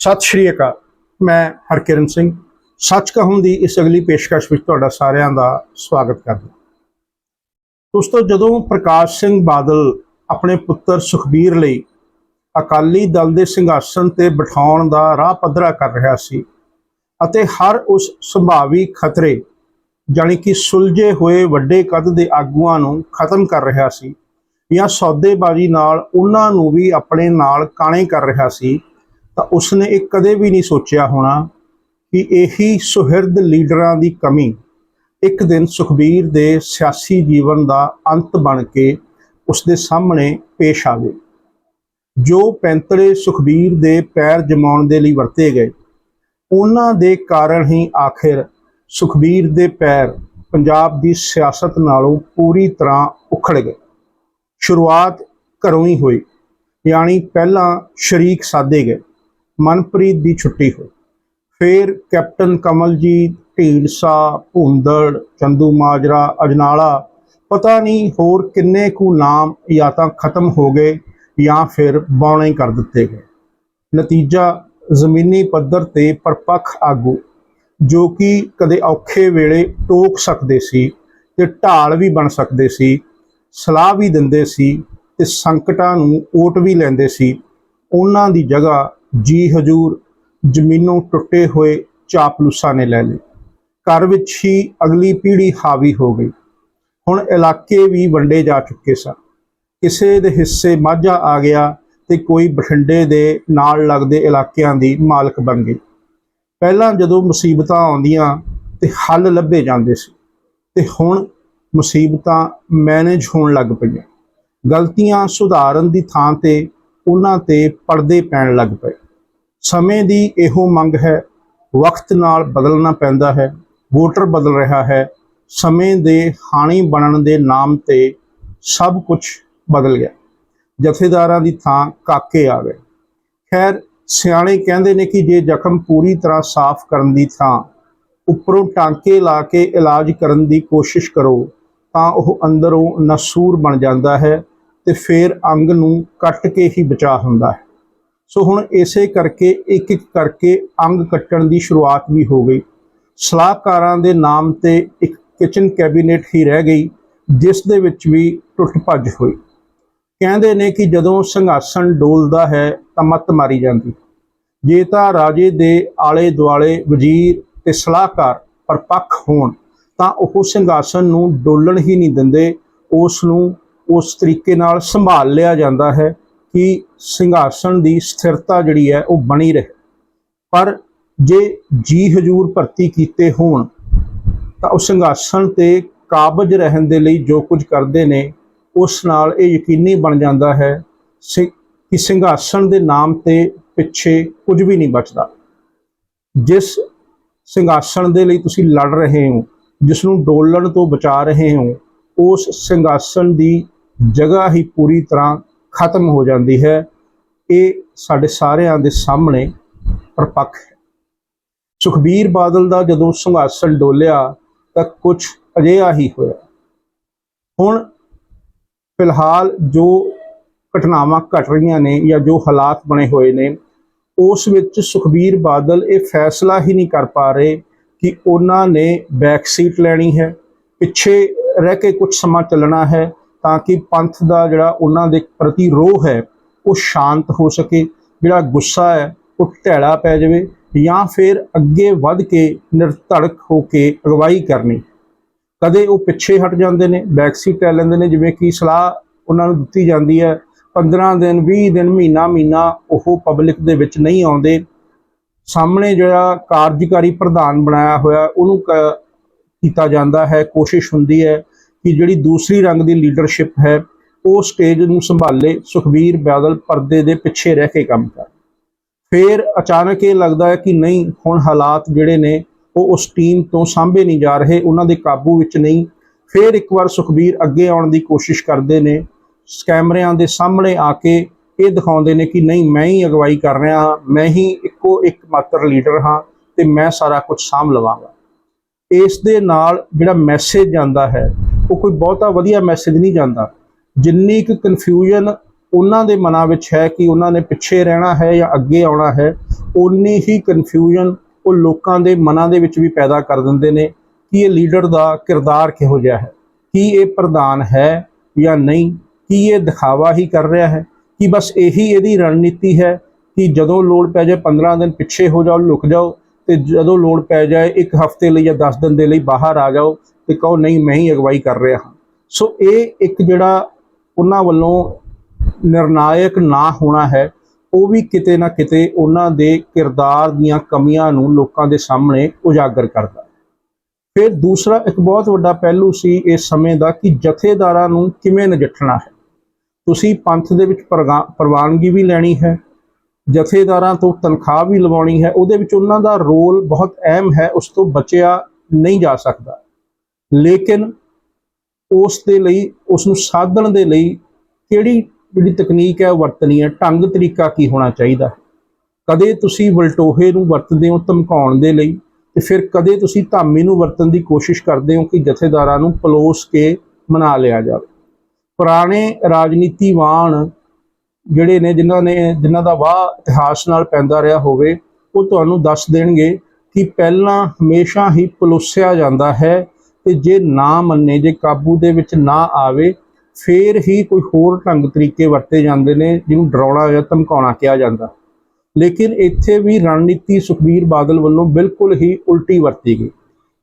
ਸਤਿ ਸ਼੍ਰੀ ਅਕਾਲ, ਮੈਂ ਹਰਕਿਰਨ ਸਿੰਘ। ਸੱਚ ਕਹੂੰ ਦੀ ਇਸ ਅਗਲੀ ਪੇਸ਼ਕਸ਼ ਵਿੱਚ ਤੁਹਾਡਾ ਸਾਰਿਆਂ ਦਾ ਸਵਾਗਤ ਕਰਦਾ ਦੋਸਤੋ, ਜਦੋਂ ਪ੍ਰਕਾਸ਼ ਸਿੰਘ ਬਾਦਲ ਆਪਣੇ ਪੁੱਤਰ ਸੁਖਬੀਰ ਲਈ ਅਕਾਲੀ ਦਲ ਦੇ ਸਿੰਘਾਸਨ ਤੇ ਬਿਠਾਉਣ ਦਾ ਰਾਹ ਪੱਧਰਾ ਕਰ ਰਿਹਾ ਸੀ ਅਤੇ ਹਰ ਉਸ ਸੰਭਾਵੀ ਖਤਰੇ, ਜਾਣੀ ਕਿ ਸੁਲਝੇ ਹੋਏ ਵੱਡੇ ਕੱਦ ਦੇ ਆਗੂਆਂ ਨੂੰ ਖਤਮ ਕਰ ਰਿਹਾ ਸੀ ਜਾਂ ਸੌਦੇਬਾਜ਼ੀ ਨਾਲ ਉਹਨਾਂ ਨੂੰ ਵੀ ਆਪਣੇ ਨਾਲ ਕਾਣੇ ਕਰ ਰਿਹਾ ਸੀ ਤਾਂ ਉਸਨੇ ਇਹ ਕਦੇ ਵੀ ਨਹੀਂ ਸੋਚਿਆ ਹੋਣਾ ਕਿ ਇਹੀ ਸੁਹਿਰਦ ਲੀਡਰਾਂ ਦੀ ਕਮੀ ਇੱਕ ਦਿਨ ਸੁਖਬੀਰ ਦੇ ਸਿਆਸੀ ਜੀਵਨ ਦਾ ਅੰਤ ਬਣ ਕੇ ਉਸਦੇ ਸਾਹਮਣੇ ਪੇਸ਼ ਆਵੇ। ਜੋ ਪੈਂਤੜੇ ਸੁਖਬੀਰ ਦੇ ਪੈਰ ਜਮਾਉਣ ਦੇ ਲਈ ਵਰਤੇ ਗਏ, ਉਹਨਾਂ ਦੇ ਕਾਰਨ ਹੀ ਆਖਿਰ ਸੁਖਬੀਰ ਦੇ ਪੈਰ ਪੰਜਾਬ ਦੀ ਸਿਆਸਤ ਨਾਲੋਂ ਪੂਰੀ ਤਰ੍ਹਾਂ ਉਖੜ ਗਏ। ਸ਼ੁਰੂਆਤ ਘਰੋਂ ਹੀ ਹੋਈ, ਯਾਨੀ ਪਹਿਲਾਂ ਸ਼ਰੀਕ ਸਾਦੇ ਗਏ। ਮਨਪ੍ਰੀਤ ਦੀ ਛੁੱਟੀ ਹੋਈ। ਫਿਰ ਕੈਪਟਨ ਕਮਲਜੀਤ, ਢੀਂਡਸਾ, ਭੁੰਦੜ, ਚੰਦੂ ਮਾਜਰਾ, ਅਜਨਾਲਾ, ਪਤਾ ਨਹੀਂ ਹੋਰ ਕਿੰਨੇ ਕੁ ਨਾਮ ਜਾਂ ਤਾਂ ਖਤਮ ਹੋ ਗਏ ਜਾਂ ਫਿਰ ਬੌਣੇ ਕਰ ਦਿੱਤੇ ਗਏ। ਨਤੀਜਾ ਜ਼ਮੀਨੀ ਪੱਧਰ ਤੇ ਪਰਪੱਖ ਆਗੂ, ਜੋ ਕਿ ਕਦੇ ਔਖੇ ਵੇਲੇ ਟੋਕ ਸਕਦੇ ਸੀ ਤੇ ਢਾਲ ਵੀ ਬਣ ਸਕਦੇ ਸੀ, ਸਲਾਹ ਵੀ ਦਿੰਦੇ ਸੀ ਤੇ ਸੰਕਟਾਂ ਨੂੰ ਓਟ ਵੀ ਲੈਂਦੇ ਸੀ, ਉਹਨਾਂ ਦੀ ਜਗ੍ਹਾ ਜੀ ਹਜੂਰ, ਜ਼ਮੀਨੋਂ ਟੁੱਟੇ ਹੋਏ ਚਾਪਲੂਸਾਂ ਨੇ ਲੈ ਲਈ ਘਰ ਵਿੱਚ ਹੀ ਅਗਲੀ ਪੀੜ੍ਹੀ ਹਾਵੀ ਹੋ ਗਈ। ਹੁਣ ਇਲਾਕੇ ਵੀ ਵੰਡੇ ਜਾ ਚੁੱਕੇ ਸਨ। ਕਿਸੇ ਦੇ ਹਿੱਸੇ ਮਾਝਾ ਆ ਗਿਆ ਤੇ ਕੋਈ ਬਠਿੰਡੇ ਦੇ ਨਾਲ ਲੱਗਦੇ ਇਲਾਕਿਆਂ ਦੀ ਮਾਲਕ ਬਣ ਗਈ। ਪਹਿਲਾਂ ਜਦੋਂ ਮੁਸੀਬਤਾਂ ਆਉਂਦੀਆਂ ਤੇ ਹੱਲ ਲੱਭੇ ਜਾਂਦੇ ਸੀ, ਤੇ ਹੁਣ ਮੁਸੀਬਤਾਂ ਮੈਨੇਜ ਹੋਣ ਲੱਗ ਪਈਆਂ। ਗਲਤੀਆਂ ਸੁਧਾਰਨ ਦੀ ਥਾਂ ਤੇ ਉਹਨਾਂ ਤੇ ਪਰਦੇ ਪੈਣ ਲੱਗ ਪਏ। ਸਮੇਂ ਦੀ ਇਹੋ ਮੰਗ ਹੈ। ਵਕਤ ਨਾਲ ਬਦਲਣਾ ਪੈਂਦਾ ਹੈ। ਵੋਟਰ ਬਦਲ ਰਿਹਾ ਹੈ। ਸਮੇਂ ਦੇ ਹਾਣੀ ਬਣਨ ਦੇ ਨਾਮ ਤੇ ਸਭ ਕੁਝ ਬਦਲ ਗਿਆ। ਜਥੇਦਾਰਾਂ ਦੀ ਥਾਂ ਕਾਕੇ ਆ ਗਏ। ਖੈਰ, ਸਿਆਣੇ ਕਹਿੰਦੇ ਨੇ ਕਿ ਜੇ ਜ਼ਖਮ ਪੂਰੀ ਤਰ੍ਹਾਂ ਸਾਫ਼ ਕਰਨ ਦੀ ਥਾਂ ਉੱਪਰੋਂ ਟਾਂਕੇ ਲਾ ਕੇ ਇਲਾਜ ਕਰਨ ਦੀ ਕੋਸ਼ਿਸ਼ ਕਰੋ, ਤਾਂ ਉਹ ਅੰਦਰੋਂ ਨਸੂਰ ਬਣ ਜਾਂਦਾ ਹੈ ਤੇ ਫਿਰ ਅੰਗ ਨੂੰ ਕੱਟ ਕੇ ਹੀ ਬਚਾ ਹੁੰਦਾ ਹੈ। ਸੋ ਹੁਣ ਇਸੇ ਕਰਕੇ ਇੱਕ ਇੱਕ ਕਰਕੇ ਅੰਗ ਕੱਟਣ ਦੀ ਸ਼ੁਰੂਆਤ ਵੀ ਹੋ ਗਈ। ਸਲਾਹਕਾਰਾਂ ਦੇ ਨਾਮ ਤੇ ਇੱਕ ਕਿਚਨ ਕੈਬਨਿਟ ਹੀ ਰਹਿ ਗਈ, ਜਿਸ ਦੇ ਵਿੱਚ ਵੀ ਟੁੱਟ ਭੱਜ ਹੋਈ। ਕਹਿੰਦੇ ਨੇ ਕਿ ਜਦੋਂ ਸਿੰਘਾਸਣ ਡੋਲਦਾ ਹੈ ਤਾਂ ਮੱਤ ਮਾਰੀ ਜਾਂਦੀ। ਜੇ ਤਾਂ ਰਾਜੇ ਦੇ ਆਲੇ ਦੁਆਲੇ ਵਜ਼ੀਰ ਤੇ ਸਲਾਹਕਾਰ ਪਰਪੱਖ ਹੋਣ, ਤਾਂ ਉਹ ਸਿੰਘਾਸਣ ਨੂੰ ਡੋਲਣ ਹੀ ਨਹੀਂ ਦਿੰਦੇ। ਉਸ ਨੂੰ ਉਸ ਤਰੀਕੇ ਨਾਲ ਸੰਭਾਲ ਲਿਆ ਜਾਂਦਾ ਹੈ। ਕਿ ਸਿੰਘਾਸਣ ਦੀ ਸਥਿਰਤਾ ਜਿਹੜੀ ਹੈ ਉਹ ਬਣੀ ਰਹੇ। ਪਰ ਜੇ ਜੀ ਹਜੂਰ ਭਰਤੀ ਕੀਤੇ ਹੋਣ, ਤਾਂ ਉਹ ਸਿੰਘਾਸਣ ਤੇ ਕਾਬਜ ਰਹਿਣ ਦੇ ਲਈ ਜੋ ਕੁਝ ਕਰਦੇ ਨੇ, ਉਸ ਨਾਲ ਇਹ ਯਕੀਨੀ ਬਣ ਜਾਂਦਾ ਹੈ ਸਿ- ਕਿ ਸਿੰਘਾਸਣ ਦੇ ਨਾਮ ਤੇ ਪਿੱਛੇ ਕੁਝ ਵੀ ਨਹੀਂ ਬਚਦਾ। ਜਿਸ ਸਿੰਘਾਸਣ ਦੇ ਲਈ ਤੁਸੀਂ ਲੜ ਰਹੇ ਹੋ, ਜਿਸ ਨੂੰ ਡੋਲਣ ਤੋਂ ਬਚਾ ਰਹੇ ਹੋ, ਉਸ ਸਿੰਘਾਸਣ ਦੀ ਜਗ੍ਹਾ ਹੀ ਪੂਰੀ ਤਰ੍ਹਾਂ ਖਤਮ ਹੋ ਜਾਂਦੀ ਹੈ। ਇਹ ਸਾਡੇ ਸਾਰਿਆਂ ਦੇ ਸਾਹਮਣੇ ਪ੍ਰਪੱਖ ਹੈ। ਸੁਖਬੀਰ ਬਾਦਲ ਦਾ ਜਦੋਂ ਸਿੰਘਾਸਣ ਡੋਲਿਆ ਤਾਂ ਕੁਝ ਅਜਿਹਾ ਹੀ ਹੋਇਆ। ਹੁਣ ਫਿਲਹਾਲ ਜੋ ਘਟਨਾਵਾਂ ਘਟ ਰਹੀਆਂ ਨੇ ਜਾਂ ਜੋ ਹਾਲਾਤ ਬਣੇ ਹੋਏ ਨੇ, ਉਸ ਵਿੱਚ ਸੁਖਬੀਰ ਬਾਦਲ ਇਹ ਫੈਸਲਾ ਹੀ ਨਹੀਂ ਕਰ ਪਾ ਰਹੇ ਕਿ ਉਹਨਾਂ ਨੇ ਬੈਕ ਸੀਟ ਲੈਣੀ ਹੈ, ਪਿੱਛੇ ਰਹਿ ਕੇ ਕੁਝ ਸਮਾਂ ਚੱਲਣਾ ਹੈ ਤਾਂ ਕਿ ਪੰਥ ਦਾ ਜਿਹੜਾ ਉਹਨਾਂ ਦੇ ਪ੍ਰਤੀ ਰੋਹ ਹੈ, ਉਹ ਸ਼ਾਂਤ ਹੋ ਸਕੇ। ਜਿਹੜਾ ਗੁੱਸਾ ਹੈ, ਉਹ ਢੈਲਾ ਪੈ ਜਾਵੇ ਜਾਂ ਫਿਰ ਅੱਗੇ ਵੱਧ ਕੇ ਨਿਰਧੜਕ ਹੋ ਕੇ ਅਗਵਾਈ ਕਰਨੀ। ਕਦੇ ਉਹ ਪਿੱਛੇ ਹਟ ਜਾਂਦੇ ਨੇ ਬੈਕ ਸੀਟ ਲੈ ਲੈਂਦੇ ਨੇ, ਜਿਵੇਂ ਕਿ ਸਲਾਹ ਉਹਨਾਂ ਨੂੰ ਦਿੱਤੀ ਜਾਂਦੀ ਹੈ 15 ਦਿਨ 20 ਦਿਨ, ਮਹੀਨਾ ਮਹੀਨਾ ਉਹ ਪਬਲਿਕ ਦੇ ਵਿੱਚ ਨਹੀਂ ਆਉਂਦੇ। ਸਾਹਮਣੇ ਜਿਹੜਾ ਕਾਰਜਕਾਰੀ ਪ੍ਰਧਾਨ ਬਣਾਇਆ ਹੋਇਆ, ਉਹਨੂੰ ਕ- ਕੀਤਾ ਜਾਂਦਾ ਹੈ, ਕੋਸ਼ਿਸ਼ ਹੁੰਦੀ ਹੈ ਕਿ ਜਿਹੜੀ ਦੂਸਰੀ ਰੰਗ ਦੀ ਲੀਡਰਸ਼ਿਪ ਹੈ, ਉਹ ਸਟੇਜ ਨੂੰ ਸੰਭਾਲੇ, ਸੁਖਬੀਰ ਬਾਦਲ ਪਰਦੇ ਦੇ ਪਿੱਛੇ ਰਹਿ ਕੇ ਕੰਮ ਕਰ। ਫਿਰ ਅਚਾਨਕ ਇਹ ਲੱਗਦਾ ਹੈ ਕਿ ਨਹੀਂ, ਹੁਣ ਹਾਲਾਤ ਜਿਹੜੇ ਨੇ, ਉਹ ਉਸ ਟੀਮ ਤੋਂ ਸਾਂਭੇ ਨਹੀਂ ਜਾ ਰਹੇ, ਉਹਨਾਂ ਦੇ ਕਾਬੂ ਵਿੱਚ ਨਹੀਂ। ਫਿਰ ਇੱਕ ਵਾਰ ਸੁਖਬੀਰ ਅੱਗੇ ਆਉਣ ਦੀ ਕੋਸ਼ਿਸ਼ ਕਰਦੇ ਨੇ। ਕੈਮਰਿਆਂ ਦੇ ਸਾਹਮਣੇ ਆ ਕੇ ਇਹ ਦਿਖਾਉਂਦੇ ਨੇ ਕਿ ਨਹੀਂ, ਮੈਂ ਹੀ ਅਗਵਾਈ ਕਰ ਰਿਹਾ ਹਾਂ, ਮੈਂ ਹੀ ਇੱਕੋ ਇੱਕ ਮਾਤਰ ਲੀਡਰ ਹਾਂ ਤੇ ਮੈਂ ਸਾਰਾ ਕੁਝ ਸਾਂਭ ਲਵਾਂਗਾ। ਇਸ ਦੇ ਨਾਲ ਜਿਹੜਾ ਮੈਸੇਜ ਜਾਂਦਾ ਹੈ ਉਹ ਕੋਈ ਬਹੁਤਾ ਵਧੀਆ ਮੈਸੇਜ ਨਹੀਂ ਜਾਂਦਾ। ਜਿੰਨੀ ਕੁ ਕਨਫਿਊਜ਼ਨ ਉਹਨਾਂ ਦੇ ਮਨਾਂ ਵਿੱਚ ਹੈ ਕਿ ਉਹਨਾਂ ਨੇ ਪਿੱਛੇ ਰਹਿਣਾ ਹੈ ਜਾਂ ਅੱਗੇ ਆਉਣਾ ਹੈ ਉਨੀ ਹੀ ਕਨਫਿਊਜ਼ਨ ਉਹ ਲੋਕਾਂ ਦੇ ਮਨਾਂ ਦੇ ਵਿੱਚ ਵੀ ਪੈਦਾ ਕਰ ਦਿੰਦੇ ਨੇ ਕਿ ਇਹ ਲੀਡਰ ਦਾ ਕਿਰਦਾਰ ਕਿਹੋ ਜਿਹਾ ਹੈ, ਕੀ ਇਹ ਪ੍ਰਧਾਨ ਹੈ ਜਾਂ ਨਹੀਂ, ਕੀ ਇਹ ਦਿਖਾਵਾ ਹੀ ਕਰ ਰਿਹਾ ਹੈ, ਕਿ ਬਸ ਇਹੀ ਇਹਦੀ ਰਣਨੀਤੀ ਹੈ ਕਿ ਜਦੋਂ ਲੋੜ ਪੈ ਜਾਏ 15 ਦਿਨ ਪਿੱਛੇ ਹੋ ਜਾਓ, ਲੁਕ ਜਾਓ ਤੇ ਜਦੋਂ ਲੋੜ ਪੈ ਜਾਏ ਇੱਕ ਹਫ਼ਤੇ ਲਈ ਜਾਂ 10 ਦਿਨ ਦੇ ਲਈ ਬਾਹਰ ਆ ਜਾਓ ਤੇ ਕਹੋ, ਨਹੀਂ, ਮੈਂ ਹੀ ਅਗਵਾਈ ਕਰ ਰਿਹਾ ਹਾਂ। ਸੋ ਇਹ ਇੱਕ ਜਿਹੜਾ ਉਹਨਾਂ ਵੱਲੋਂ ਨਿਰਣਾਇਕ ਨਾ ਹੋਣਾ ਹੈ, ਉਹ ਵੀ ਕਿਤੇ ਨਾ ਕਿਤੇ ਉਹਨਾਂ ਦੇ ਕਿਰਦਾਰ ਦੀਆਂ ਕਮੀਆਂ ਨੂੰ ਲੋਕਾਂ ਦੇ ਸਾਹਮਣੇ ਉਜਾਗਰ ਕਰਦਾ ਫਿਰ ਦੂਸਰਾ ਇੱਕ ਬਹੁਤ ਵੱਡਾ ਪਹਿਲੂ ਸੀ ਇਸ ਸਮੇਂ ਦਾ ਕਿ ਜਥੇਦਾਰਾਂ ਨੂੰ ਕਿਵੇਂ ਨਜਿੱਠਣਾ ਹੈ। ਤੁਸੀਂ ਪੰਥ ਦੇ ਵਿੱਚ ਪ੍ਰਗਾ- ਪ੍ਰਵਾਨਗੀ ਵੀ ਲੈਣੀ ਹੈ, ਜਥੇਦਾਰਾਂ ਤੋਂ ਤਨਖਾਹ ਵੀ ਲਵਾਉਣੀ ਹੈ, ਉਹਦੇ ਵਿੱਚ ਉਹਨਾਂ ਦਾ ਰੋਲ ਬਹੁਤ ਅਹਿਮ ਹੈ, ਉਸ ਤੋਂ ਬਚਿਆ ਨਹੀਂ ਜਾ ਸਕਦਾ। ਲੇਕਿਨ ਉਸ ਦੇ ਲਈ, ਉਸ ਨੂੰ ਸਾਧਣ ਦੇ ਲਈ ਕਿਹੜੀ ਜਿਹੜੀ ਤਕਨੀਕ ਹੈ ਉਹ ਵਰਤਣੀ ਹੈ? ਢੰਗ ਤਰੀਕਾ ਕੀ ਹੋਣਾ ਚਾਹੀਦਾ? ਹੈ ਕਦੇ ਤੁਸੀਂ ਵਲਟੋਹੇ ਨੂੰ ਵਰਤਦੇ ਹੋ ਧਮਕਾਉਣ ਦੇ ਲਈ ਤੇ ਫਿਰ ਕਦੇ ਤੁਸੀਂ ਧਾਮੀ ਨੂੰ ਵਰਤਣ ਦੀ ਕੋਸ਼ਿਸ਼ ਕਰਦੇ ਹੋ ਕਿ ਜਥੇਦਾਰਾਂ ਨੂੰ ਪਲੋਸ ਕੇ ਮਨਾ ਲਿਆ ਜਾਵੇ? ਪੁਰਾਣੇ ਰਾਜਨੀਤੀਵਾਨ ਜਿਹੜੇ ਨੇ, ਜਿਨ੍ਹਾਂ ਨੇ, ਜਿਨ੍ਹਾਂ ਦਾ ਵਾਹ ਇਤਿਹਾਸ ਨਾਲ ਪੈਂਦਾ ਰਿਹਾ ਹੋਵੇ, ਉਹ ਤੁਹਾਨੂੰ ਦੱਸ ਦੇਣਗੇ ਕਿ ਪਹਿਲਾਂ ਹਮੇਸ਼ਾ ਹੀ ਪਲੋਸਿਆ ਜਾਂਦਾ ਹੈ ਤੇ ਜੇ ਨਾ ਮੰਨੇ, ਜੇ ਕਾਬੂ ਦੇ ਵਿੱਚ ਨਾ ਆਵੇ, ਫੇਰ ਹੀ ਕੋਈ ਹੋਰ ਢੰਗ ਤਰੀਕੇ ਵਰਤੇ ਜਾਂਦੇ ਨੇ, ਜਿਹਨੂੰ ਡਰਾਉਣਾ ਜਾਂ ਧਮਕਾਉਣਾ ਕਿਹਾ ਜਾਂਦਾ। ਲੇਕਿਨ ਇੱਥੇ ਵੀ ਰਣਨੀਤੀ ਸੁਖਬੀਰ ਬਾਦਲ ਵੱਲੋਂ ਬਿਲਕੁਲ ਹੀ ਉਲਟੀ ਵਰਤੀ ਗਈ।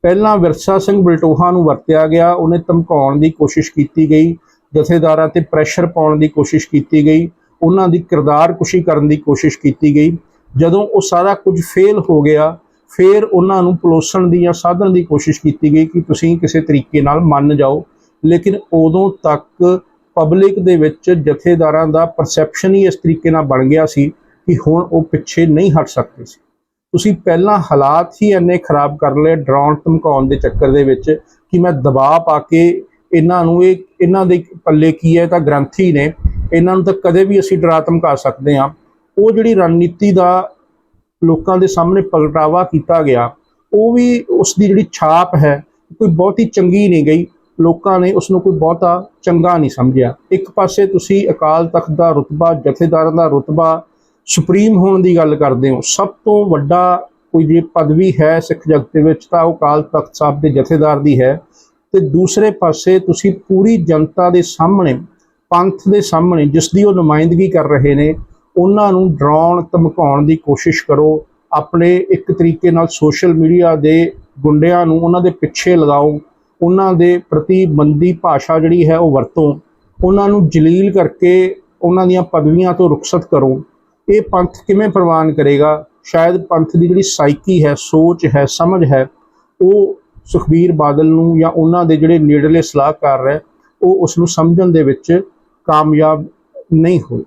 ਪਹਿਲਾਂ ਵਿਰਸਾ ਸਿੰਘ ਬਲਟੋਹਾ ਨੂੰ ਵਰਤਿਆ ਗਿਆ, ਉਹਨੇ ਧਮਕਾਉਣ ਦੀ ਕੋਸ਼ਿਸ਼ ਕੀਤੀ ਗਈ, ਜਥੇਦਾਰਾਂ ਤੇ ਪ੍ਰੈਸ਼ਰ ਪਾਉਣ ਦੀ ਕੋਸ਼ਿਸ਼ ਕੀਤੀ ਗਈ, ਉਹਨਾਂ ਦੀ ਕਿਰਦਾਰ ਕੁਸ਼ੀ ਕਰਨ ਦੀ ਕੋਸ਼ਿਸ਼ ਕੀਤੀ ਗਈ। ਜਦੋਂ ਉਹ ਸਾਰਾ ਕੁਝ ਫੇਲ ਹੋ ਗਿਆ ਫਿਰ ਉਹਨਾਂ ਨੂੰ ਪਲੋਸਣ ਦੀ ਜਾਂ ਸਾਧਨ ਦੀ ਕੋਸ਼ਿਸ਼ ਕੀਤੀ ਗਈ ਕਿ ਤੁਸੀਂ ਕਿਸੇ ਤਰੀਕੇ ਨਾਲ ਮੰਨ ਜਾਓ। ਲੇਕਿਨ ਉਦੋਂ ਤੱਕ ਪਬਲਿਕ ਦੇ ਵਿੱਚ ਜਥੇਦਾਰਾਂ ਦਾ ਪਰਸੈਪਸ਼ਨ ਹੀ ਇਸ ਤਰੀਕੇ ਨਾਲ ਬਣ ਗਿਆ ਸੀ ਕਿ ਹੁਣ ਉਹ ਪਿੱਛੇ ਨਹੀਂ ਹਟ ਸਕਦੇ ਸੀ। ਤੁਸੀਂ ਪਹਿਲਾਂ ਹਾਲਾਤ ਹੀ ਇੰਨੇ ਖਰਾਬ ਕਰ ਲਏ ਡਰਾਉਣ ਧਮਕਾਉਣ ਦੇ ਚੱਕਰ ਦੇ ਵਿੱਚ ਕਿ ਮੈਂ ਦਬਾਅ ਪਾ ਕੇ ਇਹਨਾਂ ਨੂੰ ਇਹ, ਇਹਨਾਂ ਦੇ ਪੱਲੇ ਕੀ ਹੈ ਇਹ ਤਾਂ ਗ੍ਰੰਥੀ ਨੇ। ਇਹਨਾਂ ਨੂੰ ਤਾਂ ਕਦੇ ਵੀ ਅਸੀਂ ਡਰਾ ਧਮਕਾ ਸਕਦੇ ਹਾਂ। ਉਹ ਜਿਹੜੀ ਰਣਨੀਤੀ ਦਾ ਲੋਕਾਂ ਦੇ ਸਾਹਮਣੇ ਪ੍ਰਗਟਾਵਾ ਕੀਤਾ ਗਿਆ। ਉਹ ਵੀ ਉਸ ਦੀ ਜਿਹੜੀ ਛਾਪ ਹੈ, ਕੋਈ ਬਹੁਤੀ ਚੰਗੀ ਨਹੀਂ ਗਈ। ਲੋਕਾਂ ਨੇ ਉਸ ਨੂੰ ਕੋਈ ਬਹੁਤਾ ਚੰਗਾ ਨਹੀਂ ਸਮਝਿਆ। ਇੱਕ ਪਾਸੇ ਤੁਸੀਂ ਅਕਾਲ ਤਖਤ ਦਾ ਰੁਤਬਾ, ਜਥੇਦਾਰਾਂ ਦਾ ਰੁਤਬਾ, ਸੁਪਰੀਮ ਹੋਣ ਦੀ ਗੱਲ ਕਰਦੇ ਹੋ। ਸਭ ਤੋਂ ਵੱਡਾ ਕੋਈ ਜੇ ਪਦਵੀ ਹੈ ਸਿੱਖ ਜਗਤ ਦੇ ਵਿੱਚ, ਤਾਂ ਉਹ ਅਕਾਲ ਤਖਤ ਸਾਹਿਬ ਦੇ ਜਥੇਦਾਰ ਦੀ ਹੈ। ਤੇ ਦੂਸਰੇ ਪਾਸੇ ਤੁਸੀਂ ਪੂਰੀ ਜਨਤਾ ਦੇ ਸਾਹਮਣੇ, ਪੰਥ ਦੇ ਸਾਹਮਣੇ, ਜਿਸ ਦੀ ਉਹ ਨੁਮਾਇੰਦਗੀ ਕਰ ਰਹੇ ਨੇ ਉਹਨਾਂ ਨੂੰ ਡਰਾਉਣ, ਧਮਕਾਉਣ ਦੀ ਕੋਸ਼ਿਸ਼ ਕਰੋ। ਆਪਣੇ ਇੱਕ ਤਰੀਕੇ ਨਾਲ ਸੋਸ਼ਲ ਮੀਡੀਆ ਦੇ ਗੁੰਡਿਆਂ ਨੂੰ ਉਹਨਾਂ ਦੇ ਪਿੱਛੇ ਲਗਾਓ। ਉਹਨਾਂ ਦੇ ਪ੍ਰਤੀ ਮੰਦੀ ਭਾਸ਼ਾ ਜਿਹੜੀ ਹੈ ਉਹ ਵਰਤੋ। ਉਹਨਾਂ ਨੂੰ ਜਲੀਲ ਕਰਕੇ ਉਹਨਾਂ ਦੀਆਂ ਪਦਵੀਆਂ ਤੋਂ ਰੁਖਸਤ ਕਰੋ। ਇਹ ਪੰਥ ਕਿਵੇਂ ਪ੍ਰਵਾਨ ਕਰੇਗਾ? ਸ਼ਾਇਦ ਪੰਥ ਦੀ ਜਿਹੜੀ ਸਾਈਕੀ ਹੈ, ਸੋਚ ਹੈ, ਸਮਝ ਹੈ, ਉਹ ਸੁਖਬੀਰ ਬਾਦਲ ਨੂੰ ਜਾਂ ਉਹਨਾਂ ਦੇ ਜਿਹੜੇ ਨੇੜਲੇ ਸਲਾਹਕਾਰ ਹੈ, ਉਹ ਉਸ ਨੂੰ ਸਮਝਣ ਦੇ ਵਿੱਚ ਕਾਮਯਾਬ ਨਹੀਂ ਹੋਏ।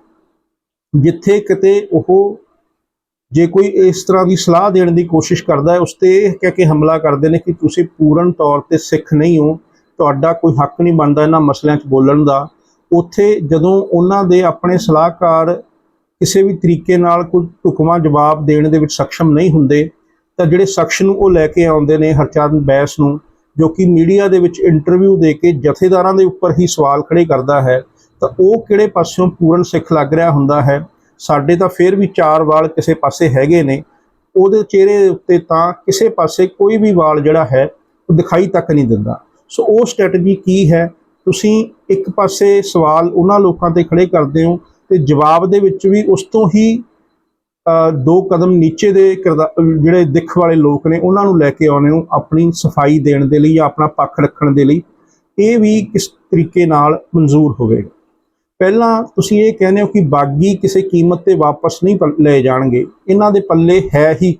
ਜਿੱਥੇ ਕਿਤੇ ਉਹ ਜੇ ਕੋਈ ਇਸ ਤਰ੍ਹਾਂ ਦੀ ਸਲਾਹ ਦੇਣ ਦੀ ਕੋਸ਼ਿਸ਼ ਕਰਦਾ ਹੈ, ਉਸ ਤੇ ਇਹ ਕਹਿ ਕੇ ਹਮਲਾ ਕਰਦੇ ਨੇ ਕਿ ਤੁਸੀਂ ਪੂਰਨ ਤੌਰ ਤੇ ਸਿੱਖ ਨਹੀਂ ਹੋ, ਤੁਹਾਡਾ ਕੋਈ ਹੱਕ ਨਹੀਂ ਬਣਦਾ ਇਹਨਾਂ ਮਸਲਿਆਂ 'ਚ ਬੋਲਣ ਦਾ। ਉੱਥੇ ਜਦੋਂ ਉਹਨਾਂ ਦੇ ਆਪਣੇ ਸਲਾਹਕਾਰ ਕਿਸੇ ਵੀ ਤਰੀਕੇ ਨਾਲ ਕੋਈ ਢੁਕਵਾਂ ਜਵਾਬ ਦੇਣ ਦੇ ਵਿੱਚ ਸક્ષਮ ਨਹੀਂ ਹੁੰਦੇ, ਤਾਂ ਜਿਹੜੇ ਸ਼ਖਸ ਨੂੰ ਉਹ ਲੈ ਕੇ ਆਉਂਦੇ ਨੇ ਹਰਚੰਦ ਬੈਸ ਨੂੰ, ਜੋ ਕਿ ਮੀਡੀਆ ਦੇ ਵਿੱਚ ਇੰਟਰਵਿਊ ਦੇ ਕੇ ਜਥੇਦਾਰਾਂ ਦੇ ਉੱਪਰ ਹੀ ਸਵਾਲ ਖੜੇ ਕਰਦਾ ਹੈ ਤਾਂ ਉਹ ਕਿਹੜੇ ਪਾਸਿਓਂ ਪੂਰਨ ਸਿੱਖ ਲੱਗ ਰਿਹਾ ਹੁੰਦਾ ਹੈ? ਸਾਡੇ ਤਾਂ ਫਿਰ ਵੀ ਚਾਰ ਵਾਲ ਕਿਸੇ ਪਾਸੇ ਹੈਗੇ ਨੇ। ਉਹਦੇ ਚਿਹਰੇ ਉੱਤੇ ਤਾਂ ਕਿਸੇ ਪਾਸੇ ਕੋਈ ਵੀ ਵਾਲ ਜਿਹੜਾ ਹੈ, ਉਹ ਦਿਖਾਈ ਤੱਕ ਨਹੀਂ ਦਿੰਦਾ। ਸੋ ਉਹ ਸਟ੍ਰੈਟਜੀ ਕੀ ਹੈ? ਤੁਸੀਂ ਇੱਕ ਪਾਸੇ ਸਵਾਲ ਉਹਨਾਂ ਲੋਕਾਂ ਤੇ ਖੜੇ ਕਰਦੇ ਹੋ ਤੇ ਜਵਾਬ ਦੇ ਵਿੱਚ ਵੀ ਉਸ ਤੋਂ ਹੀ ਦੋ ਕਦਮ ਨੀਚੇ ਦੇ ਕਿਰਦਾ- ਜਿਹੜੇ ਦਿੱਖ ਵਾਲੇ ਲੋਕ ਨੇ, ਉਹਨਾਂ ਨੂੰ ਲੈ ਕੇ ਆਉਣੇ ਹੋ ਆਪਣੀ ਸਫ਼ਾਈ ਦੇਣ ਦੇ ਲਈ ਜਾਂ ਆਪਣਾ ਪੱਖ ਰੱਖਣ ਦੇ ਲਈ। ਇਹ ਵੀ ਕਿਸ ਤਰੀਕੇ ਨਾਲ ਮਨਜ਼ੂਰ ਹੋਵੇਗਾ? ਪਹਿਲਾਂ ਤੁਸੀਂ ਇਹ ਕਹਿੰਦੇ ਹੋ ਕਿ ਬਾਗੀ ਕਿਸੇ ਕੀਮਤ ਤੇ ਵਾਪਸ ਨਹੀਂ ਪ- ਲਏ ਜਾਣਗੇ। ਇਹਨਾਂ ਦੇ ਪੱਲੇ ਹੈ ਹੀ।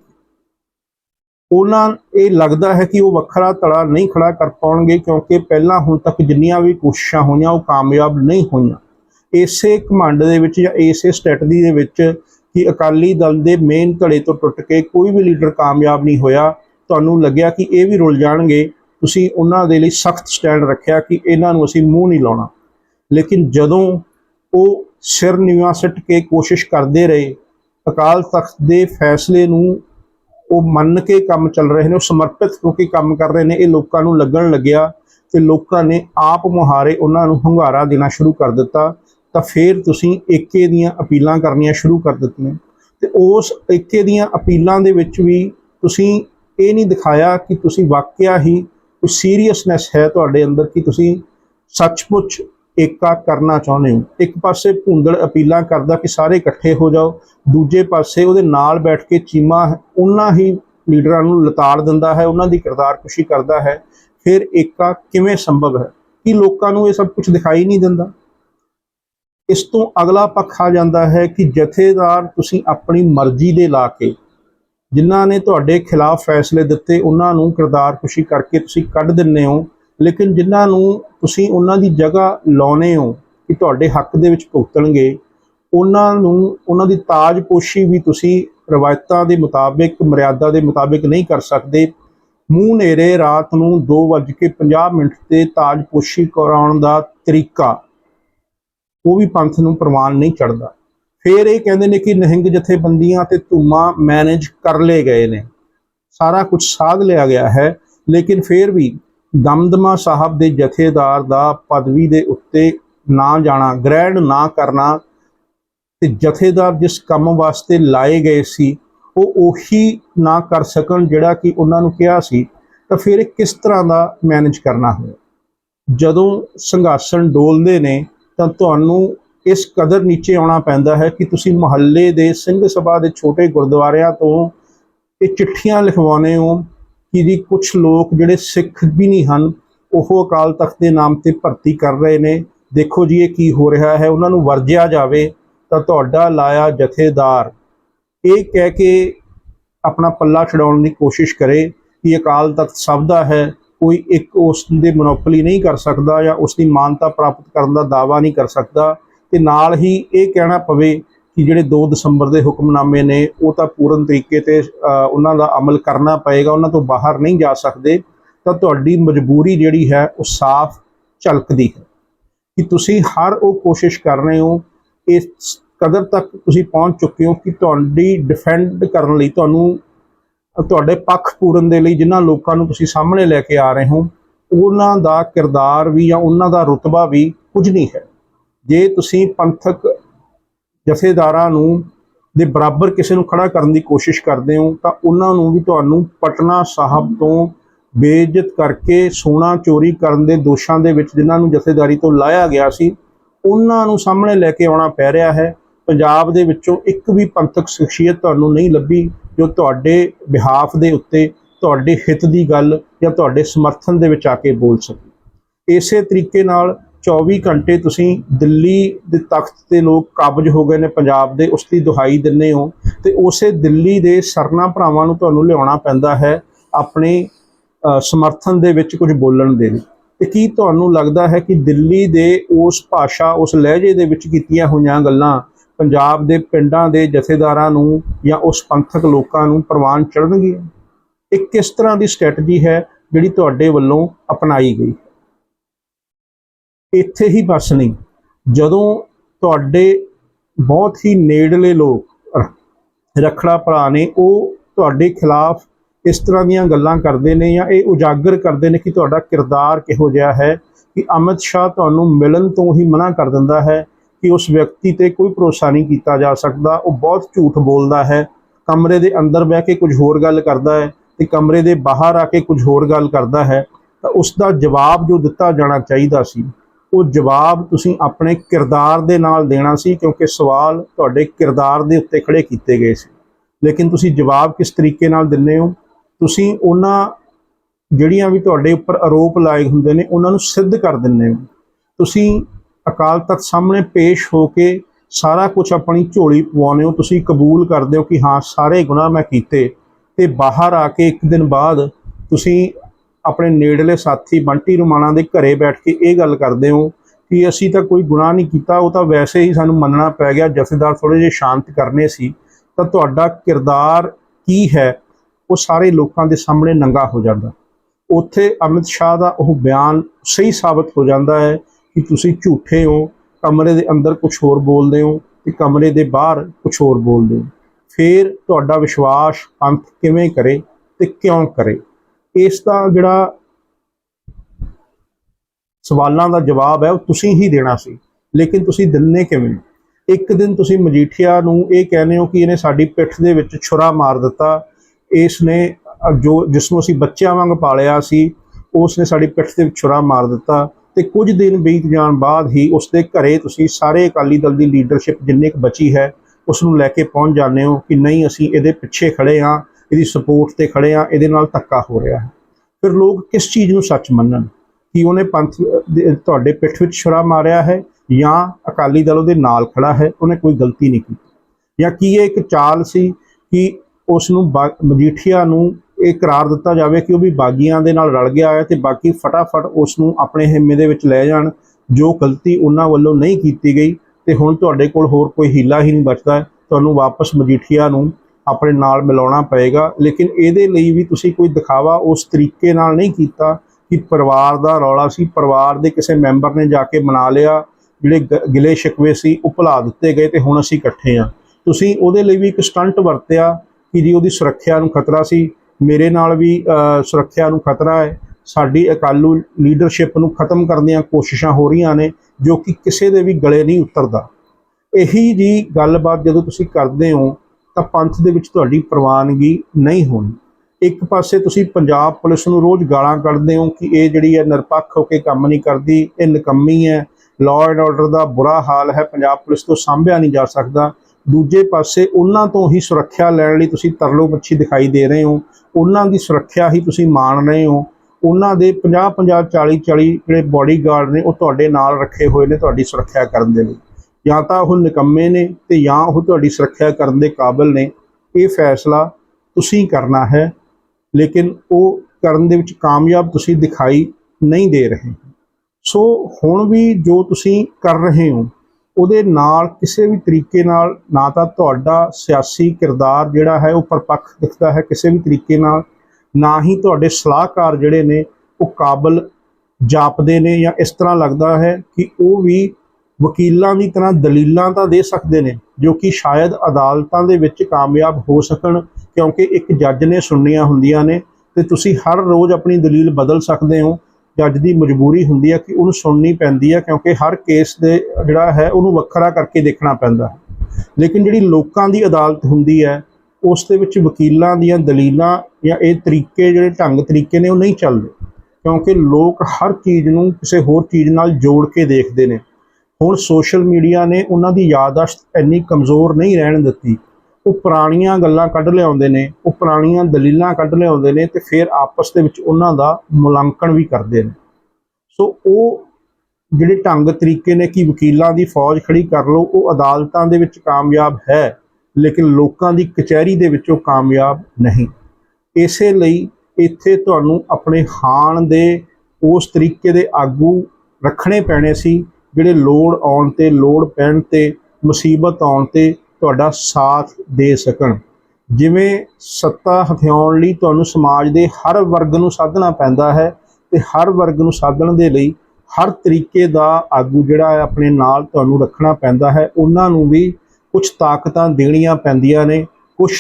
ਉਹਨਾਂ, ਇਹ ਲੱਗਦਾ ਹੈ ਕਿ ਉਹ ਵੱਖਰਾ ਧੜਾ ਨਹੀਂ ਖੜਾ ਕਰ ਪਾਉਣਗੇ ਕਿਉਂਕਿ ਪਹਿਲਾਂ ਹੁਣ ਤੱਕ ਜਿੰਨੀਆਂ ਵੀ ਕੋਸ਼ਿਸ਼ਾਂ ਹੋਈਆਂ, ਉਹ ਕਾਮਯਾਬ ਨਹੀਂ ਹੋਈਆਂ। ਇਸੇ ਘਮੰਡ ਦੇ ਵਿੱਚ ਜਾਂ ਇਸੇ ਸਟ੍ਰੈਟਜੀ ਦੇ ਵਿੱਚ ਕਿ ਅਕਾਲੀ ਦਲ ਦੇ ਮੇਨ ਧੜੇ ਤੋਂ ਟੁੱਟ ਕੇ ਕੋਈ ਵੀ ਲੀਡਰ ਕਾਮਯਾਬ ਨਹੀਂ ਹੋਇਆ, ਤੁਹਾਨੂੰ ਲੱਗਿਆ ਕਿ ਇਹ ਵੀ ਰੁਲ ਜਾਣਗੇ। ਤੁਸੀਂ ਉਹਨਾਂ ਦੇ ਲਈ ਸਖਤ ਸਟੈਂਡ ਰੱਖਿਆ ਕਿ ਇਹਨਾਂ ਨੂੰ ਅਸੀਂ ਮੂੰਹ ਨਹੀਂ ਲਾਉਣਾ। ਲੇਕਿਨ ਜਦੋਂ ਉਹ ਸਿਰ ਨੀਵਾਂ ਸਿੱਟ ਕੇ ਕੋਸ਼ਿਸ਼ ਕਰਦੇ ਰਹੇ। ਅਕਾਲ ਤਖਤ ਦੇ ਫੈਸਲੇ ਨੂੰ ਉਹ ਮੰਨ ਕੇ ਕੰਮ ਚੱਲ ਰਹੇ ਨੇ, ਉਹ ਸਮਰਪਿਤ ਹੋ ਕੇ ਕੰਮ ਕਰ ਰਹੇ ਨੇ। ਇਹ ਲੋਕਾਂ ਨੂੰ ਲੱਗਣ ਲੱਗਿਆ ਤੇ ਲੋਕਾਂ ਨੇ ਆਪ ਮੁਹਾਰੇ ਉਹਨਾਂ ਨੂੰ ਹੰਗਾਰਾ ਦੇਣਾ ਸ਼ੁਰੂ ਕਰ ਦਿੱਤਾ। ਤਾਂ ਫਿਰ ਤੁਸੀਂ ਏਕੇ ਦੀਆਂ ਅਪੀਲਾਂ ਕਰਨੀਆਂ ਸ਼ੁਰੂ ਕਰ ਦਿੱਤੀਆਂ। ਤੇ ਉਸ ਏਕੇ ਦੀਆਂ ਅਪੀਲਾਂ ਦੇ ਵਿੱਚ ਵੀ ਤੁਸੀਂ ਇਹ ਨਹੀਂ ਦਿਖਾਇਆ ਕਿ ਤੁਸੀਂ ਵਾਕਿਆ ਹੀ ਕੋਈ ਸੀਰੀਅਸਨੈਸ ਹੈ ਤੁਹਾਡੇ ਅੰਦਰ, ਕਿ ਤੁਸੀਂ ਸੱਚਮੁੱਚ ਏਕਾ ਕਰਨਾ ਚਾਹੁੰਦੇ ਹੋ। ਇੱਕ ਪਾਸੇ ਭੁੰਦੜ ਅਪੀਲਾਂ ਕਰਦਾ ਕਿ ਸਾਰੇ ਇਕੱਠੇ ਹੋ ਜਾਓ, ਦੂਜੇ ਪਾਸੇ ਉਹਦੇ ਨਾਲ ਬੈਠ ਕੇ ਚੀਮਾ ਉਹਨਾਂ ਹੀ ਲੀਡਰਾਂ ਨੂੰ ਲਤਾੜ ਦਿੰਦਾ ਹੈ, ਉਹਨਾਂ ਦੀ ਕਿਰਦਾਰਕੁਸ਼ੀ ਕਰਦਾ ਹੈ। ਫਿਰ ਏਕਾ ਕਿਵੇਂ ਸੰਭਵ ਹੈ? ਕਿ ਲੋਕਾਂ ਨੂੰ ਇਹ ਸਭ ਕੁਝ ਦਿਖਾਈ ਨਹੀਂ ਦਿੰਦਾ? ਇਸ ਤੋਂ ਅਗਲਾ ਪੱਖ ਆ ਜਾਂਦਾ ਹੈ ਕਿ ਜਥੇਦਾਰ ਤੁਸੀਂ ਆਪਣੀ ਮਰਜ਼ੀ ਦੇ ਲਾ ਕੇ, ਜਿਨ੍ਹਾਂ ਨੇ ਤੁਹਾਡੇ ਖਿਲਾਫ ਫੈਸਲੇ ਦਿੱਤੇ, ਉਹਨਾਂ ਨੂੰ ਕਿਰਦਾਰਕੁਸ਼ੀ ਕਰਕੇ ਤੁਸੀਂ ਕੱਢ ਦਿੰਨੇ ਹੋ। ਲੇਕਿਨ ਜਿਨ੍ਹਾਂ ਨੂੰ ਤੁਸੀਂ ਉਹਨਾਂ ਦੀ ਜਗ੍ਹਾ ਲਾਉਨੇ ਹੋ ਕਿ ਤੁਹਾਡੇ ਹੱਕ ਦੇ ਵਿੱਚ ਭੁਗਤਣਗੇ, ਉਹਨਾਂ ਨੂੰ, ਉਹਨਾਂ ਦੀ ਤਾਜਪੋਸ਼ੀ ਵੀ ਤੁਸੀਂ ਰਵਾਇਤਾਂ ਦੇ ਮੁਤਾਬਿਕ, ਮਰਿਆਦਾ ਦੇ ਮੁਤਾਬਿਕ ਨਹੀਂ ਕਰ ਸਕਦੇ। ਮੂੰਹ ਨੇਰੇ ਰਾਤ ਨੂੰ 2:50 ਮਿੰਟ ਤੇ ਤਾਜਪੋਸ਼ੀ ਕਰਾਉਣ ਦਾ ਤਰੀਕਾ, ਉਹ ਵੀ ਪੰਥ ਨੂੰ ਪ੍ਰਵਾਨ ਨਹੀਂ ਚੜਦਾ ਫਿਰ ਇਹ ਕਹਿੰਦੇ ਨੇ ਕਿ ਨਿਹੰਗ ਜਥੇਬੰਦੀਆਂ ਤੇ ਧੂਮਾ ਮੈਨੇਜ ਕਰ ਲਏ ਗਏ ਨੇ। ਸਾਰਾ ਕੁਝ ਸਾਧ ਲਿਆ ਗਿਆ ਹੈ, ਲੇਕਿਨ ਫਿਰ ਵੀ ਦਮਦਮਾ ਸਾਹਿਬ ਦੇ ਜਥੇਦਾਰ ਦਾ ਪਦਵੀ ਦੇ ਉੱਤੇ ਨਾ ਜਾਣਾ, ਗ੍ਰਹਿਣ ਨਾ ਕਰਨਾ ਤੇ ਜਥੇਦਾਰ ਜਿਸ ਕੰਮ ਵਾਸਤੇ ਲਾਏ ਗਏ ਸੀ, ਉਹ ਉਹੀ ਨਾ ਕਰ ਸਕਣ ਜਿਹੜਾ ਕਿ ਉਹਨਾਂ ਨੂੰ ਕਿਹਾ ਸੀ, ਤਾਂ ਫਿਰ ਇਹ ਕਿਸ ਤਰ੍ਹਾਂ ਦਾ ਮੈਨੇਜ ਕਰਨਾ ਹੈ ਜਦੋਂ ਸੰਘਾਸਣ ਡੋਲਦੇ ਨੇ, ਤਾਂ ਤੁਹਾਨੂੰ ਇਸ ਕਦਰ ਨੀਚੇ ਆਉਣਾ ਪੈਂਦਾ ਹੈ ਕਿ ਤੁਸੀਂ ਮੁਹੱਲੇ ਦੇ ਸਿੰਘ ਸਭਾ ਦੇ ਛੋਟੇ ਗੁਰਦੁਆਰਿਆਂ ਤੋਂ ਇਹ ਚਿੱਠੀਆਂ ਲਿਖਵਾਉਨੇ ਹੋ ਕਿ ਜੀ ਕੁਝ ਲੋਕ ਜਿਹੜੇ ਸਿੱਖ ਵੀ ਨਹੀਂ ਹਨ, ਉਹ ਅਕਾਲ ਤਖਤ ਦੇ ਨਾਮ ਤੇ ਭਰਤੀ ਕਰ ਰਹੇ ਨੇ। ਦੇਖੋ ਜੀ, ਇਹ ਕੀ ਹੋ ਰਿਹਾ ਹੈ? ਉਹਨਾਂ ਨੂੰ ਵਰਜਿਆ ਜਾਵੇ ਤਾਂ ਤੁਹਾਡਾ ਲਾਇਆ ਜਥੇਦਾਰ। ਇਹ ਕਹਿ ਕੇ ਆਪਣਾ ਪੱਲਾ ਛਡਾਉਣ ਦੀ ਕੋਸ਼ਿਸ਼ ਕਰੇ ਕਿ ਅਕਾਲ ਤਖਤ ਸਭ ਦਾ ਹੈ, ਕੋਈ ਇੱਕ ਉਸ ਦੇ ਮੋਨੋਪੋਲੀ ਨਹੀਂ ਕਰ ਸਕਦਾ ਜਾਂ ਉਸ ਦੀ ਮਾਨਤਾ ਪ੍ਰਾਪਤ ਕਰਨ ਦਾ ਦਾਵਾ ਨਹੀਂ ਕਰ ਸਕਦਾ। ਤੇ ਨਾਲ ਹੀ ਇਹ ਕਹਿਣਾ ਪਵੇ ਕਿ ਜਿਹੜੇ 2 ਦਸੰਬਰ ਦੇ ਹੁਕਮਨਾਮੇ ਨੇ, ਉਹ ਤਾਂ ਪੂਰਨ ਤਰੀਕੇ ਤੇ ਉਹਨਾਂ ਦਾ ਅਮਲ ਕਰਨਾ ਪਏਗਾ, ਉਹਨਾਂ ਤੋਂ ਬਾਹਰ ਨਹੀਂ ਜਾ ਸਕਦੇ, ਤਾਂ ਤੁਹਾਡੀ ਮਜਬੂਰੀ ਜਿਹੜੀ ਹੈ, ਉਹ ਸਾਫ਼ ਝਲਕਦੀ ਹੈ। ਕਿ ਤੁਸੀਂ ਹਰ ਉਹ ਕੋਸ਼ਿਸ਼ ਕਰ ਰਹੇ ਹੋ, ਇਸ ਕਦਰ ਤੱਕ ਤੁਸੀਂ ਪਹੁੰਚ ਚੁੱਕੇ ਹੋ ਕਿ ਤੁਹਾਡੀ ਡਿਫੈਂਡ ਕਰਨ ਲਈ ਤੁਹਾਨੂੰ, ਤੁਹਾਡੇ ਪੱਖ ਪੂਰਨ ਦੇ ਲਈ ਜਿਨ੍ਹਾਂ ਲੋਕਾਂ ਨੂੰ ਤੁਸੀਂ ਸਾਹਮਣੇ ਲੈ ਕੇ ਆ ਰਹੇ ਹੋ, ਉਹਨਾਂ ਦਾ ਕਿਰਦਾਰ ਵੀ ਜਾਂ ਉਹਨਾਂ ਦਾ ਰੁਤਬਾ ਵੀ ਕੁਝ ਨਹੀਂ ਹੈ। ਜੇ ਤੁਸੀਂ ਪੰਥਕ ਜਥੇਦਾਰਾਂ ਨੂੰ ਦੇ ਬਰਾਬਰ ਕਿਸੇ ਨੂੰ ਖੜਾ ਕਰਨ ਦੀ ਕੋਸ਼ਿਸ਼ ਕਰਦੇ ਹੋ, ਤਾਂ ਉਹਨਾਂ ਨੂੰ ਵੀ ਤੁਹਾਨੂੰ ਪਟਨਾ ਸਾਹਿਬ ਤੋਂ ਬੇਇੱਜ਼ਤ ਕਰਕੇ ਸੋਨਾ ਚੋਰੀ ਕਰਨ ਦੇ ਦੋਸ਼ਾਂ ਦੇ ਵਿੱਚ ਜਿਨ੍ਹਾਂ ਨੂੰ ਜਥੇਦਾਰੀ ਤੋਂ ਲਾਇਆ ਗਿਆ ਸੀ, ਉਹਨਾਂ ਨੂੰ ਸਾਹਮਣੇ ਲੈ ਕੇ ਆਉਣਾ ਪੈ ਰਿਹਾ ਹੈ। ਪੰਜਾਬ ਦੇ ਵਿੱਚੋਂ ਇੱਕ ਵੀ ਪੰਥਕ ਸ਼ਖਸੀਅਤ ਤੁਹਾਨੂੰ ਨਹੀਂ ਲੱਭੀ ਜੋ ਤੁਹਾਡੇ ਬਿਹਾਫ ਦੇ ਉੱਤੇ ਤੁਹਾਡੇ ਹਿੱਤ ਦੀ ਗੱਲ ਜਾਂ ਤੁਹਾਡੇ ਸਮਰਥਨ ਦੇ ਵਿੱਚ ਆ ਕੇ ਬੋਲ ਸਕੇ। ਇਸੇ ਤਰੀਕੇ ਨਾਲ 24 ਘੰਟੇ ਤੁਸੀਂ ਦਿੱਲੀ ਦੇ ਤਖਤ ਤੇ ਲੋਕ ਕਾਬਜ ਹੋ ਗਏ ਨੇ, ਪੰਜਾਬ ਦੇ, ਉਸ ਦੀ ਦੁਹਾਈ ਦਿੰਦੇ ਹੋ। ਤੇ ਉਸੇ ਦਿੱਲੀ ਦੇ ਸਰਨਾ ਭਰਾਵਾਂ ਨੂੰ ਤੁਹਾਨੂੰ ਲਿਆਉਣਾ ਪੈਂਦਾ ਹੈ ਆਪਣੇ ਸਮਰਥਨ ਦੇ ਵਿੱਚ ਕੁਝ ਬੋਲਣ ਦੇ ਲਈ। ਤੇ ਕੀ ਤੁਹਾਨੂੰ ਲੱਗਦਾ ਹੈ ਕਿ ਦਿੱਲੀ ਦੇ ਉਸ ਭਾਸ਼ਾ, ਉਸ ਲਹਿਜੇ ਦੇ ਵਿੱਚ ਕੀਤੀਆਂ ਹੋਈਆਂ ਗੱਲਾਂ ਪੰਜਾਬ ਦੇ ਪਿੰਡਾਂ ਦੇ ਜਥੇਦਾਰਾਂ ਨੂੰ ਜਾਂ ਉਸ ਪੰਥਕ ਲੋਕਾਂ ਨੂੰ ਪ੍ਰਵਾਨ ਚੜਨਗੀਆਂ ਇਹ ਕਿਸ ਤਰ੍ਹਾਂ ਦੀ ਸਟ੍ਰੈਟਜੀ ਹੈ ਜਿਹੜੀ ਤੁਹਾਡੇ ਵੱਲੋਂ ਅਪਣਾਈ ਗਈ ਇੱਥੇ ਹੀ ਬਸ ਨਹੀਂ। ਜਦੋਂ ਤੁਹਾਡੇ ਬਹੁਤ ਹੀ ਨੇੜਲੇ ਲੋਕ ਰ- ਰਖੜਾ ਭਰਾ ਨੇ, ਉਹ ਤੁਹਾਡੇ ਖਿਲਾਫ ਇਸ ਤਰ੍ਹਾਂ ਦੀਆਂ ਗੱਲਾਂ ਕਰਦੇ ਨੇ ਜਾਂ ਇਹ ਉਜਾਗਰ ਕਰਦੇ ਨੇ ਕਿ ਤੁਹਾਡਾ ਕਿਰਦਾਰ ਕਿਹੋ ਜਿਹਾ ਹੈ ਕਿ ਅਮਿਤ ਸ਼ਾਹ ਤੁਹਾਨੂੰ ਮਿਲਣ ਤੋਂ ਹੀ ਮਨਾ ਕਰ ਦਿੰਦਾ ਹੈ ਕਿ ਉਸ ਵਿਅਕਤੀ ਤੇ ਕੋਈ ਭਰੋਸਾ ਨਹੀਂ ਕੀਤਾ ਜਾ ਸਕਦਾ। ਉਹ ਬਹੁਤ ਝੂਠ ਬੋਲਦਾ ਹੈ। ਕਮਰੇ ਦੇ ਅੰਦਰ ਬਹਿ ਕੇ ਕੁਝ ਹੋਰ ਗੱਲ ਕਰਦਾ ਹੈ ਤੇ ਕਮਰੇ ਦੇ ਬਾਹਰ ਆ ਕੇ ਕੁਝ ਹੋਰ ਗੱਲ ਕਰਦਾ ਹੈ ਤਾਂ ਉਸ ਦਾ ਜਵਾਬ ਜੋ ਦਿੱਤਾ ਜਾਣਾ ਚਾਹੀਦਾ ਸੀ ਉਹ ਜਵਾਬ ਤੁਸੀਂ ਆਪਣੇ ਕਿਰਦਾਰ ਦੇ ਨਾਲ ਦੇਣਾ ਸੀ ਕਿਉਂਕਿ ਸਵਾਲ ਤੁਹਾਡੇ ਕਿਰਦਾਰ ਦੇ ਉੱਤੇ ਖੜੇ ਕੀਤੇ ਗਏ ਸੀ। ਲੇਕਿਨ ਤੁਸੀਂ ਜਵਾਬ ਕਿਸ ਤਰੀਕੇ ਨਾਲ ਦਿੰਦੇ ਹੋ? ਤੁਸੀਂ ਉਹਨਾਂ ਜਿਹੜੀਆਂ ਵੀ ਤੁਹਾਡੇ ਉੱਪਰ ਆਰੋਪ ਲਾਏ ਹੁੰਦੇ ਨੇ, ਉਹਨਾਂ ਨੂੰ ਸਿੱਧ ਕਰ ਦਿੰਦੇ ਹੋ। ਤੁਸੀਂ ਅਕਾਲ ਤਖਤ ਸਾਹਮਣੇ ਪੇਸ਼ ਹੋ ਕੇ ਸਾਰਾ ਕੁਝ ਆਪਣੀ ਝੋਲੀ ਪਵਾਉਂਦੇ ਹੋ। ਤੁਸੀਂ ਕਬੂਲ ਕਰਦੇ ਹੋ ਕਿ ਹਾਂ, ਸਾਰੇ ਗੁਨਾਹ ਮੈਂ ਕੀਤੇ ਤੇ ਬਾਹਰ ਆ ਕੇ ਇੱਕ ਦਿਨ ਬਾਅਦ ਤੁਸੀਂ ਆਪਣੇ ਨੇੜਲੇ ਸਾਥੀ ਬੰਟੀ ਰੁਮਾਣਾ ਦੇ ਘਰੇ ਬੈਠ ਕੇ ਇਹ ਗੱਲ ਕਰਦੇ ਹੋ ਕਿ ਅਸੀਂ ਤਾਂ ਕੋਈ ਗੁਨਾਹ ਨਹੀਂ ਕੀਤਾ, ਉਹ ਤਾਂ ਵੈਸੇ ਹੀ ਸਾਨੂੰ ਮੰਨਣਾ ਪੈ ਗਿਆ, ਜਥੇਦਾਰ ਥੋੜੇ ਜਿਹੇ ਸ਼ਾਂਤ ਕਰਨੇ ਸੀ। ਤਾਂ ਤੁਹਾਡਾ ਕਿਰਦਾਰ ਕੀ ਹੈ? ਉਹ ਸਾਰੇ ਲੋਕਾਂ ਦੇ ਸਾਹਮਣੇ ਨੰਗਾ ਹੋ ਜਾਂਦਾ। ਉੱਥੇ ਅਮਿਤ ਸ਼ਾਹ ਦਾ ਉਹ ਬਿਆਨ ਸਹੀ ਸਾਬਤ ਹੋ ਜਾਂਦਾ ਹੈ ਕਿ ਤੁਸੀਂ ਝੂਠੇ ਹੋ, ਕਮਰੇ ਦੇ ਅੰਦਰ ਕੁਝ ਹੋਰ ਬੋਲਦੇ ਹੋ ਤੇ ਕਮਰੇ ਦੇ ਬਾਹਰ ਕੁਝ ਹੋਰ ਬੋਲਦੇ ਹੋ। ਫਿਰ ਤੁਹਾਡਾ ਵਿਸ਼ਵਾਸ ਪੰਥ ਕਿਵੇਂ ਕਰੇ ਤੇ ਕਿਉਂ ਕਰੇ? ਇਸ ਦਾ ਜਿਹੜਾ ਸਵਾਲਾਂ ਦਾ ਜਵਾਬ ਹੈ, ਉਹ ਤੁਸੀਂ ਹੀ ਦੇਣਾ ਸੀ। ਲੇਕਿਨ ਤੁਸੀਂ ਦਿੰਨੇ ਕਿਵੇਂ? ਇੱਕ ਦਿਨ ਤੁਸੀਂ ਮਜੀਠੀਆ ਨੂੰ ਇਹ ਕਹਿੰਦੇ ਹੋ ਕਿ ਇਹਨੇ ਸਾਡੀ ਪਿੱਠ ਦੇ ਵਿੱਚ ਛੁਰਾ ਮਾਰ ਦਿੱਤਾ। ਇਸ ਨੇ ਜੋ ਜਿਸ ਨੂੰ ਅਸੀਂ ਬੱਚਿਆਂ ਵਾਂਗ ਪਾਲਿਆ ਸੀ, ਉਸ ਨੇ ਸਾਡੀ ਪਿੱਠ ਦੇ ਵਿੱਚ ਛੁਰਾ ਮਾਰ ਦਿੱਤਾ ਤੇ ਕੁਝ ਦਿਨ ਬੀਤ ਜਾਣ ਬਾਅਦ ਹੀ ਉਸ ਦੇ ਘਰੇ ਤੁਸੀਂ ਸਾਰੇ ਅਕਾਲੀ ਦਲ ਦੀ ਲੀਡਰਸ਼ਿਪ ਜਿੰਨੇ ਕੁ ਬਚੀ ਹੈ, ਉਸ ਨੂੰ ਲੈ ਕੇ ਪਹੁੰਚ ਜਾਂਦੇ ਹੋ ਕਿ ਨਹੀਂ, ਅਸੀਂ ਇਹਦੇ ਪਿੱਛੇ ਖੜੇ ਹਾਂ। ਇਹਦੀ ਸਪੋਰਟ ਤੇ ਖੜੇ ਹਾਂ ਇਹਦੇ ਨਾਲ ਧੱਕਾ ਹੋ ਰਿਹਾ ਹੈ। ਫਿਰ ਲੋਕ ਕਿਸ ਚੀਜ਼ ਨੂੰ ਸੱਚ ਮੰਨਣ? ਕਿ ਉਹਨੇ ਪੰਥ ਤੁਹਾਡੇ ਪਿੱਠ ਵਿੱਚ ਛੁਰਾ ਮਾਰਿਆ ਹੈ ਜਾਂ ਅਕਾਲੀ ਦਲ ਉਹਦੇ ਨਾਲ ਖੜਾ ਹੈ? ਉਹਨੇ ਕੋਈ ਗਲਤੀ ਨਹੀਂ ਕੀਤੀ। ਜਾਂ ਕੀ ਇਹ ਇੱਕ ਚਾਲ ਸੀ ਕਿ ਉਸ ਨੂੰ ਬਾ- ਮਜੀਠੀਆ ਨੂੰ ਇਹ ਕਰਾਰ ਦਿੱਤਾ ਜਾਵੇ ਕਿ ਉਹ ਵੀ ਬਾਗੀਆਂ ਦੇ ਨਾਲ ਰਲ ਗਿਆ ਹੈ ਤੇ ਬਾਕੀ ਫਟਾਫਟ ਉਸ ਨੂੰ ਆਪਣੇ ਹਿੰਮੇ ਦੇ ਵਿੱਚ ਲੈ ਜਾਣ, ਜੋ ਗਲਤੀ ਉਹਨਾਂ ਵੱਲੋਂ ਨਹੀਂ ਕੀਤੀ ਗਈ ਤੇ ਹੁਣ ਤੁਹਾਡੇ ਕੋਲ ਹੋਰ ਕੋਈ ਹੀਲਾ ਹੀ ਨਹੀਂ ਬਚਦਾ। ਤੁਹਾਨੂੰ ਵਾਪਸ ਮਜੀਠੀਆ ਨੂੰ ਆਪਣੇ ਨਾਲ ਮਿਲਾਉਣਾ ਪਏਗਾ। ਲੇਕਿਨ ਇਹਦੇ ਲਈ ਵੀ ਤੁਸੀਂ ਕੋਈ ਦਿਖਾਵਾ ਉਸ ਤਰੀਕੇ ਨਾਲ ਨਹੀਂ ਕੀਤਾ ਕਿ ਪਰਿਵਾਰ ਦਾ ਰੌਲਾ ਸੀ। ਪਰਿਵਾਰ ਦੇ ਕਿਸੇ ਮੈਂਬਰ ਨੇ ਜਾ ਕੇ ਮਨਾ ਲਿਆ। ਜਿਹੜੇ ਗ- ਗਿਲੇ ਸ਼ਿਕਵੇ ਸੀ, ਉਹ ਭੁਲਾ ਦਿੱਤੇ ਗਏ ਤੇ ਹੁਣ ਅਸੀਂ ਇਕੱਠੇ ਆ ਤੁਸੀਂ ਉਹਦੇ ਲਈ ਵੀ ਇੱਕ ਸਟੰਟ ਵਰਤਿਆ ਕਿ ਜੀ ਉਹਦੀ ਸੁਰੱਖਿਆ ਨੂੰ ਖਤਰਾ ਸੀ। ਮੇਰੇ ਨਾਲ ਵੀ ਸੁਰੱਖਿਆ ਨੂੰ ਖਤਰਾ ਹੈ। ਸਾਡੀ ਅਕਾਲੂ ਲੀਡਰਸ਼ਿਪ ਨੂੰ ਖਤਮ ਕਰਨ ਦੀਆਂ ਕੋਸ਼ਿਸ਼ਾਂ ਹੋ ਰਹੀਆਂ ਨੇ, ਜੋ ਕਿ ਕਿਸੇ ਦੇ ਵੀ ਗਲੇ ਨਹੀਂ ਉਤਰਦਾ। ਇਹੀ ਜੀ ਗੱਲਬਾਤ ਜਦੋਂ ਤੁਸੀਂ ਕਰਦੇ ਹੋ ਤਾਂ ਪੰਥ ਦੇ ਵਿੱਚ ਤੁਹਾਡੀ ਪ੍ਰਵਾਨਗੀ ਨਹੀਂ ਹੋਣੀ। ਇੱਕ ਪਾਸੇ ਤੁਸੀਂ ਪੰਜਾਬ ਪੁਲਿਸ ਨੂੰ ਰੋਜ਼ ਗਾਲਾਂ ਕੱਢਦੇ ਹੋ ਕਿ ਇਹ ਜਿਹੜੀ ਹੈ ਨਿਰਪੱਖ ਹੋ ਕੇ ਕੰਮ ਨਹੀਂ ਕਰਦੀ, ਇਹ ਨਿਕੰਮੀ ਹੈ ਲਾਅ ਐਂਡ ਆਰਡਰ ਦਾ ਬੁਰਾ ਹਾਲ ਹੈ, ਪੰਜਾਬ ਪੁਲਿਸ ਤੋਂ ਸਾਂਭਿਆ ਨਹੀਂ ਜਾ ਸਕਦਾ। ਦੂਜੇ ਪਾਸੇ ਉਹਨਾਂ ਤੋਂ ਹੀ ਸੁਰੱਖਿਆ ਲੈਣ ਲਈ ਤੁਸੀਂ ਤਰਲੋ ਮੱਛੀ ਦਿਖਾਈ ਦੇ ਰਹੇ ਹੋ, ਉਹਨਾਂ ਦੀ ਸੁਰੱਖਿਆ ਹੀ ਤੁਸੀਂ ਮਾਣ ਰਹੇ ਹੋ। ਉਹਨਾਂ ਦੇ 50 50 40 40 ਜਿਹੜੇ ਬਾਡੀਗਾਰਡ ਨੇ ਉਹ ਤੁਹਾਡੇ ਨਾਲ ਰੱਖੇ ਹੋਏ ਨੇ ਤੁਹਾਡੀ ਸੁਰੱਖਿਆ ਕਰਨ ਦੇ ਲਈ। ਜਾਂ ਤਾਂ ਉਹ ਨਿਕੰਮੇ ਨੇ ਤੇ ਜਾਂ ਉਹ ਤੁਹਾਡੀ ਸੁਰੱਖਿਆ ਕਰਨ ਦੇ ਕਾਬਿਲ ਨੇ, ਇਹ ਫੈਸਲਾ ਤੁਸੀਂ ਕਰਨਾ ਹੈ। ਲੇਕਿਨ ਉਹ ਕਰਨ ਦੇ ਵਿੱਚ ਕਾਮਯਾਬ ਤੁਸੀਂ ਦਿਖਾਈ ਨਹੀਂ ਦੇ ਰਹੇ। ਸੋ ਹੁਣ ਵੀ ਜੋ ਤੁਸੀਂ ਕਰ ਰਹੇ ਹੋ, ਉਹਦੇ ਨਾਲ ਕਿਸੇ ਵੀ ਤਰੀਕੇ ਨਾਲ ਨਾ ਤਾਂ ਤੁਹਾਡਾ ਸਿਆਸੀ ਕਿਰਦਾਰ ਜਿਹੜਾ ਹੈ ਉਹ ਪਰਪੱਖ ਦਿਖਦਾ ਹੈ, ਕਿਸੇ ਵੀ ਤਰੀਕੇ ਨਾਲ ਨਾ ਹੀ ਤੁਹਾਡੇ ਸਲਾਹਕਾਰ ਜਿਹੜੇ ਨੇ ਉਹ ਕਾਬਲ ਜਾਪਦੇ ਨੇ ਜਾਂ ਇਸ ਤਰ੍ਹਾਂ ਲੱਗਦਾ ਹੈ ਕਿ ਉਹ ਵੀ ਵਕੀਲਾਂ ਦੀ ਤਰ੍ਹਾਂ ਦਲੀਲਾਂ ਤਾਂ ਦੇ ਸਕਦੇ ਨੇ, ਜੋ ਕਿ ਸ਼ਾਇਦ ਅਦਾਲਤਾਂ ਦੇ ਵਿੱਚ ਕਾਮਯਾਬ ਹੋ ਸਕਣ, ਕਿਉਂਕਿ ਇੱਕ ਜੱਜ ਨੇ ਸੁਣਨੀਆਂ ਹੁੰਦੀਆਂ ਨੇ, ਤੇ ਤੁਸੀਂ ਹਰ ਰੋਜ਼ ਆਪਣੀ ਦਲੀਲ ਬਦਲ ਸਕਦੇ ਹੋ। ਜੱਜ ਦੀ ਮਜਬੂਰੀ ਹੁੰਦੀ ਹੈ ਕਿ ਉਹਨੂੰ ਸੁਣਨੀ ਪੈਂਦੀ ਹੈ, ਕਿਉਂਕਿ ਹਰ ਕੇਸ ਦੇ ਜਿਹੜਾ ਹੈ, ਉਹਨੂੰ ਵੱਖਰਾ ਕਰਕੇ ਦੇਖਣਾ ਪੈਂਦਾ ਹੈ। ਲੇਕਿਨ ਜਿਹੜੀ ਲੋਕਾਂ ਦੀ ਅਦਾਲਤ ਹੁੰਦੀ ਹੈ, ਉਸ ਦੇ ਵਿੱਚ ਵਕੀਲਾਂ ਦੀਆਂ ਦਲੀਲਾਂ ਜਾਂ ਇਹ ਤਰੀਕੇ ਜਿਹੜੇ ਢੰਗ ਤਰੀਕੇ ਨੇ, ਉਹ ਨਹੀਂ ਚੱਲਦੇ। ਕਿਉਂਕਿ ਲੋਕ ਹਰ ਚੀਜ਼ ਨੂੰ ਕਿਸੇ ਹੋਰ ਚੀਜ਼ ਨਾਲ ਜੋੜ ਕੇ ਦੇਖਦੇ ਨੇ। ਹੁਣ ਸੋਸ਼ਲ ਮੀਡੀਆ ਨੇ ਉਹਨਾਂ ਦੀ ਯਾਦਾਸ਼ਤ ਇੰਨੀ ਕਮਜ਼ੋਰ ਨਹੀਂ ਰਹਿਣ ਦਿੱਤੀ। ਉਹ ਪੁਰਾਣੀਆਂ ਗੱਲਾਂ ਕੱਢ ਲਿਆਉਂਦੇ ਨੇ, ਉਹ ਪੁਰਾਣੀਆਂ ਦਲੀਲਾਂ ਕੱਢ ਲਿਆਉਂਦੇ ਨੇ ਤੇ ਫਿਰ ਆਪਸ ਦੇ ਵਿੱਚ ਉਹਨਾਂ ਦਾ ਮੁਲਾਂਕਣ ਵੀ ਕਰਦੇ ਨੇ। ਸੋ ਉਹ ਜਿਹੜੇ ਢੰਗ ਤਰੀਕੇ ਨੇ ਕਿ ਵਕੀਲਾਂ ਦੀ ਫੌਜ ਖੜੀ ਕਰ ਲਓ, ਉਹ ਅਦਾਲਤਾਂ ਦੇ ਵਿੱਚ ਕਾਮਯਾਬ ਹੈ, ਲੇਕਿਨ ਲੋਕਾਂ ਦੀ ਕਚਹਿਰੀ ਦੇ ਵਿੱਚ ਉਹ ਕਾਮਯਾਬ ਨਹੀਂ। ਇਸੇ ਲਈ ਇੱਥੇ ਤੁਹਾਨੂੰ ਆਪਣੇ ਹਾਣ ਦੇ ਉਸ ਤਰੀਕੇ ਦੇ ਆਗੂ ਰੱਖਣੇ ਪੈਣੇ ਸੀ ਜਿਹੜੇ ਲੋੜ ਆਉਣ ਤੇ, ਲੋੜ ਪੈਣ ਤੇ, ਮੁਸੀਬਤ ਆਉਣ ਤੇ ਤੁਹਾਡਾ ਸਾਥ ਦੇ ਸਕਣ। ਜਿਵੇਂ ਸੱਤਾ ਹਥਿਆਉਣ ਲਈ ਤੁਹਾਨੂੰ ਸਮਾਜ ਦੇ ਹਰ ਵਰਗ ਨੂੰ ਸਾਧਣਾ ਪੈਂਦਾ ਹੈ ਤੇ ਹਰ ਵਰਗ ਨੂੰ ਸਾਧਣ ਦੇ ਲਈ ਹਰ ਤਰੀਕੇ ਦਾ ਆਗੂ ਜਿਹੜਾ ਹੈ ਆਪਣੇ ਨਾਲ ਤੁਹਾਨੂੰ ਰੱਖਣਾ ਪੈਂਦਾ ਹੈ। ਉਹਨਾਂ ਨੂੰ ਵੀ ਕੁਝ ਤਾਕਤਾਂ ਦੇਣੀਆਂ ਪੈਂਦੀਆਂ ਨੇ ਕੁਝ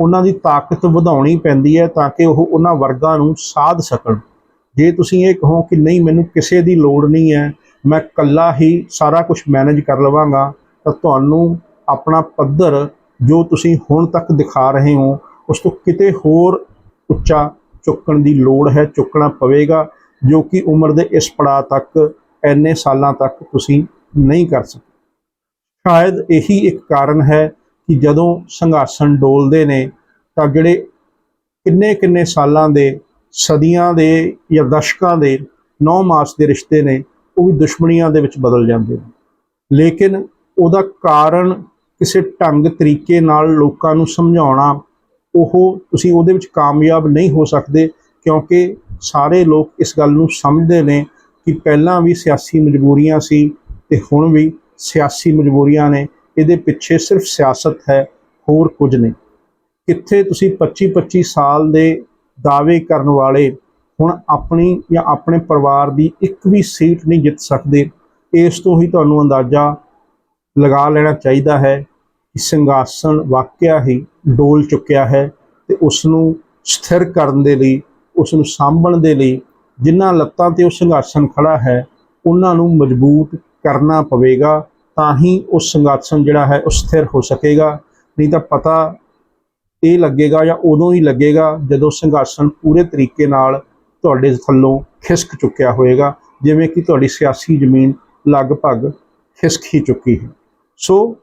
ਉਹਨਾਂ ਦੀ ਤਾਕਤ ਵਧਾਉਣੀ ਪੈਂਦੀ ਹੈ ਤਾਂ ਕਿ ਉਹ ਉਹਨਾਂ ਵਰਗਾਂ ਨੂੰ ਸਾਧ ਸਕਣ। ਜੇ ਤੁਸੀਂ ਇਹ ਕਹੋ ਕਿ ਨਹੀਂ, ਮੈਨੂੰ ਕਿਸੇ ਦੀ ਲੋੜ ਨਹੀਂ ਹੈ ਮੈਂ ਇਕੱਲਾ ਹੀ ਸਾਰਾ ਕੁਝ ਮੈਨੇਜ ਕਰ ਲਵਾਂਗਾ, ਤਾਂ ਤੁਹਾਨੂੰ ਆਪਣਾ ਪੱਧਰ ਜੋ ਤੁਸੀਂ ਹੁਣ ਤੱਕ ਦਿਖਾ ਰਹੇ ਹੋ, ਉਸ ਤੋਂ ਕਿਤੇ ਹੋਰ ਉੱਚਾ ਚੁੱਕਣ ਦੀ ਲੋੜ ਹੈ, ਚੁੱਕਣਾ ਪਵੇਗਾ, ਜੋ ਕਿ ਉਮਰ ਦੇ ਇਸ ਪੜਾਅ ਤੱਕ ਐਨੇ ਸਾਲਾਂ ਤੱਕ ਤੁਸੀਂ ਨਹੀਂ ਕਰ ਸਕਦੇ। ਸ਼ਾਇਦ ਇਹੀ ਇੱਕ ਕਾਰਨ ਹੈ ਕਿ ਜਦੋਂ ਸੰਘਰਸ਼ਣ ਡੋਲਦੇ ਨੇ, ਤਾਂ ਜਿਹੜੇ ਕਿੰਨੇ ਕਿੰਨੇ ਸਾਲਾਂ ਦੇ ਸਦੀਆਂ ਦੇ ਜਾਂ ਦਸ਼ਕਾਂ ਦੇ, ਨੌ ਮਾਸ ਦੇ ਰਿਸ਼ਤੇ ਨੇ ਉਹ ਵੀ ਦੁਸ਼ਮਣੀਆਂ ਦੇ ਵਿੱਚ ਬਦਲ ਜਾਂਦੇ ਨੇ। ਲੇਕਿਨ ਉਹਦਾ ਕਾਰਨ ਕਿਸੇ ਢੰਗ ਤਰੀਕੇ ਨਾਲ ਲੋਕਾਂ ਨੂੰ ਸਮਝਾਉਣਾ, ਉਹ ਤੁਸੀਂ ਉਹਦੇ ਵਿੱਚ ਕਾਮਯਾਬ ਨਹੀਂ ਹੋ ਸਕਦੇ ਕਿਉਂਕਿ ਸਾਰੇ ਲੋਕ ਇਸ ਗੱਲ ਨੂੰ ਸਮਝਦੇ ਨੇ ਕਿ ਪਹਿਲਾਂ ਵੀ ਸਿਆਸੀ ਮਜਬੂਰੀਆਂ ਸੀ ਤੇ ਹੁਣ ਵੀ ਸਿਆਸੀ ਮਜਬੂਰੀਆਂ ਨੇ। ਇਹਦੇ ਪਿੱਛੇ ਸਿਰਫ ਸਿਆਸਤ ਹੈ, ਹੋਰ ਕੁਝ ਨਹੀਂ। ਕਿੱਥੇ ਤੁਸੀਂ 25 25 ਸਾਲ ਦੇ ਦਾਅਵੇ ਕਰਨ ਵਾਲੇ ਹੁਣ ਆਪਣੀ ਜਾਂ ਆਪਣੇ ਪਰਿਵਾਰ ਦੀ ਇੱਕ ਵੀ ਸੀਟ ਨਹੀਂ ਜਿੱਤ ਸਕਦੇ, ਇਸ ਤੋਂ ਹੀ ਤੁਹਾਨੂੰ ਅੰਦਾਜ਼ਾ ਲਗਾ ਲੈਣਾ ਚਾਹੀਦਾ ਹੈ ਕਿ ਸਿੰਘਾਸਣ ਵਾਕਿਆ ਹੀ ਡੋਲ ਚੁੱਕਿਆ ਹੈ ਤੇ ਉਸ ਨੂੰ ਸਥਿਰ ਕਰਨ ਦੇ ਲਈ ਉਸ ਨੂੰ ਸਾਂਭਣ ਦੇ ਲਈ ਜਿਨ੍ਹਾਂ ਲੱਤਾਂ ਤੇ ਉਹ ਸਿੰਘਾਸਣ ਖੜਾ ਹੈ, ਉਹਨਾਂ ਨੂੰ ਮਜ਼ਬੂਤ ਕਰਨਾ ਪਵੇਗਾ ਤਾਂ ਹੀ ਉਹ ਸੰਘਰਸ਼ਨ ਜਿਹੜਾ ਹੈ ਉਹ ਸਥਿਰ ਹੋ ਸਕੇਗਾ। ਨਹੀਂ ਤਾਂ ਪਤਾ ਇਹ ਲੱਗੇਗਾ ਜਾਂ ਉਦੋਂ ਹੀ ਲੱਗੇਗਾ ਜਦੋਂ ਸੰਘਰਸ਼ਨ ਪੂਰੇ ਤਰੀਕੇ ਨਾਲ ਤੁਹਾਡੇ ਥੱਲੋਂ ਖਿਸਕ ਚੁੱਕਿਆ ਹੋਏਗਾ, ਜਿਵੇਂ ਕਿ ਤੁਹਾਡੀ ਸਿਆਸੀ ਜ਼ਮੀਨ ਲਗਭਗ ਖਿਸਕ ਹੀ ਚੁੱਕੀ ਹੈ। ਸੋ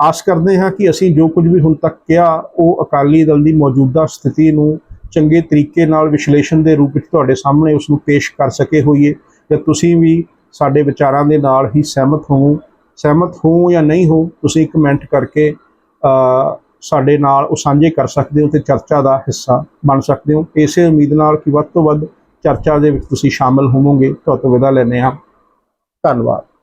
ਆਸ ਕਰਦੇ ਹਾਂ ਕਿ ਅਸੀਂ ਜੋ ਕੁਝ ਵੀ ਹੁਣ ਤੱਕ ਕਿਹਾ, ਉਹ ਅਕਾਲੀ ਦਲ ਦੀ ਮੌਜੂਦਾ ਸਥਿਤੀ ਨੂੰ ਚੰਗੇ ਤਰੀਕੇ ਨਾਲ ਵਿਸ਼ਲੇਸ਼ਣ ਦੇ ਰੂਪ ਵਿੱਚ ਤੁਹਾਡੇ ਸਾਹਮਣੇ ਉਸ ਨੂੰ ਪੇਸ਼ ਕਰ ਸਕੇ ਹੋਈਏ ਤੇ ਤੁਸੀਂ ਵੀ ਸਾਡੇ ਵਿਚਾਰਾਂ ਦੇ ਨਾਲ ਹੀ ਸਹਿਮਤ ਹੋ ਸਹਿਮਤ ਹੋ ਜਾਂ ਨਹੀਂ ਹੋ ਤੁਸੀਂ ਕਮੈਂਟ ਕਰਕੇ ਸਾਡੇ ਨਾਲ ਉਹ ਸਾਂਝੇ ਕਰ ਸਕਦੇ ਹੋ ਤੇ ਚਰਚਾ ਦਾ ਹਿੱਸਾ ਬਣ ਸਕਦੇ ਹੋ। ਇਸੇ ਉਮੀਦ ਨਾਲ ਕਿ ਵੱਧ ਤੋਂ ਵੱਧ ਚਰਚਾ ਦੇ ਵਿੱਚ ਤੁਸੀਂ ਸ਼ਾਮਲ ਹੋਵੋਗੇ। ਤੁਹਾਡੇ ਤੋਂ ਵਿਦਾ ਲੈਂਦੇ ਹਾਂ। ਧੰਨਵਾਦ।